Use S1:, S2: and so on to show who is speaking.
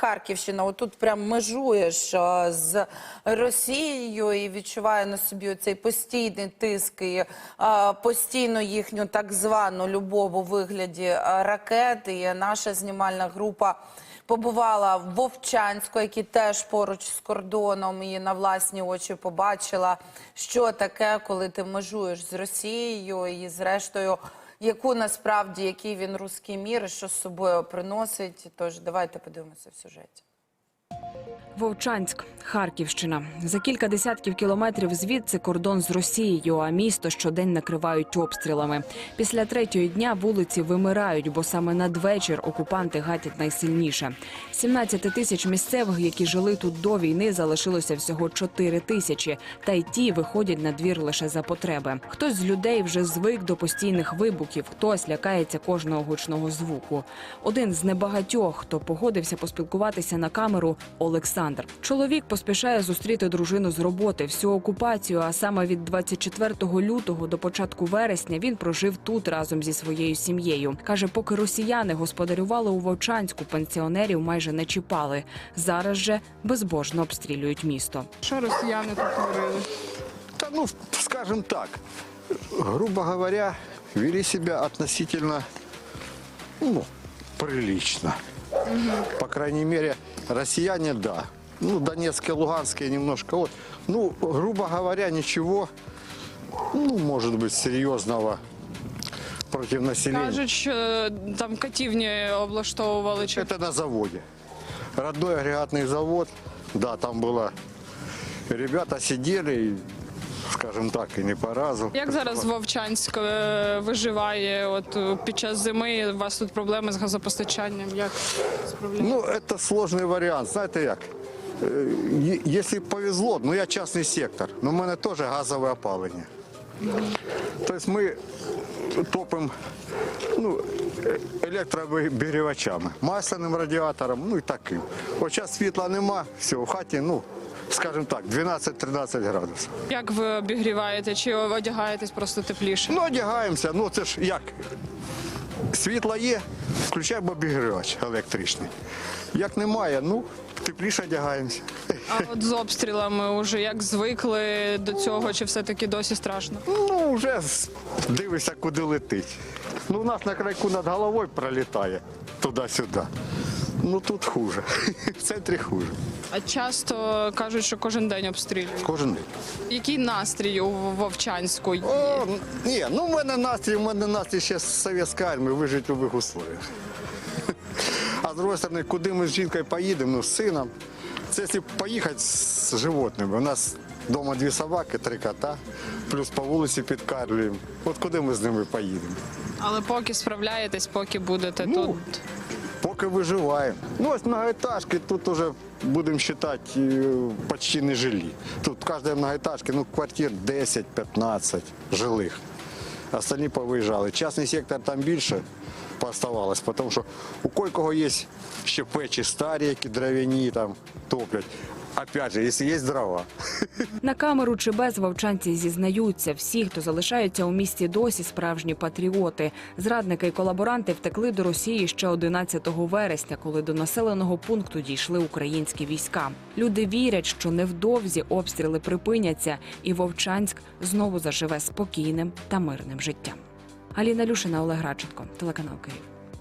S1: Харківщина. Отут прям межуєш з Росією і відчуває на собі цей постійний тиск і постійно їхню так звану любов у вигляді а, ракет. І наша знімальна група побувала в Вовчанську, який теж поруч з кордоном, і на власні очі побачила, що таке, коли ти межуєш з Росією і зрештою. Яку насправді який він руський мір, що з собою приносить? Тож давайте подивимося в сюжеті.
S2: Вовчанськ, Харківщина. За кілька десятків кілометрів звідси кордон з Росією, а місто щодень накривають обстрілами. Після третього дня вулиці вимирають, бо саме надвечір окупанти гатять найсильніше. 17 тисяч місцевих, які жили тут до війни, залишилося всього 4 тисячі. Та й ті виходять на двір лише за потреби. Хтось з людей вже звик до постійних вибухів, хтось лякається кожного гучного звуку. Один з небагатьох, хто погодився поспілкуватися на камеру, Олександр. Чоловік поспішає зустріти дружину з роботи. Всю окупацію, а саме від 24 лютого до початку вересня, він прожив тут разом зі своєю сім'єю. каже, поки росіяни господарювали у Вовчанську, пенсіонерів майже не чіпали. Зараз же безбожно обстрілюють місто.
S3: Що росіяни тут говорили?
S4: Да, ну, скажем так, грубо говоря, вели себя относительно, ну, прилично. По крайней мере, россияне, да. Ну, Донецкие, Луганские немножко. Вот. Ну, грубо говоря, ничего, ну, может быть, серьезного против населения.
S3: Кажуть, що там катівні облаштовували чи
S4: Это на заводе. Родной агрегатный завод. Да, там было... Ребята сидели, и, скажем так, и не по разу.
S3: як зараз Вовчанськ е, виживає? От е, під час зими у вас тут проблеми з газопостачанням. Як справляєте?
S4: Ну, это сложный варіант. Знаєте як? Е, є- Якщо повезло, ну я частний сектор, но в мене теж газове опалення. Тобто ми топимо ну, е- електрообігрівачами, масляним радіатором, ну і таким. От зараз світла нема, все, в хаті, ну, скажімо так, 12-13 градусів.
S3: Як ви обігріваєте? Чи одягаєтесь просто тепліше?
S4: Ну, одягаємося, ну це ж як? Світло є, включаємо обігрівач електричний. Як немає, ну, тепліше одягаємося.
S3: А от з обстрілами вже як звикли до цього, чи все-таки досі страшно?
S4: Ну, вже дивишся, куди летить. Ну, у нас на крайку над головою пролітає туди-сюди. Ну тут хуже. В центрі хуже.
S3: А часто кажуть, що кожен день обстрілюють.
S4: Кожен день.
S3: Який настрій у Вовчанську?
S4: О, ні, ну в мене настрій, у мене настрій ще з совєтської армії вижити в любих условиях. А з іншої сторони, куди ми з жінкою поїдемо, ну, з сином. Це якщо поїхати з животними. У нас вдома дві собаки, три кота, плюс по вулиці підкарлюємо. От куди ми з ними поїдемо?
S3: Але поки справляєтесь, поки будете
S4: Ну,
S3: тут.
S4: Поки виживаємо. Ну, ось многоэтажки тут уже, будемо вважати, е, почти не жилі. Тут в кожній многоэтажці, ну, квартир 10-15 жилих. Остальні повиїжджали. Частний сектор там більше пооставалось, тому що у кого є ще печі старі, які дровяні там топлять. Опять же, якщо є дрова.
S2: На камеру чи без вовчанці зізнаються всі, хто залишаються у місті досі, справжні патріоти. Зрадники і колаборанти втекли до Росії ще 11 вересня, коли до населеного пункту дійшли українські війська. Люди вірять, що невдовзі обстріли припиняться, і Вовчанськ знову заживе спокійним та мирним життям. Аліна Люшина, Олег Радченко, телеканал Київ.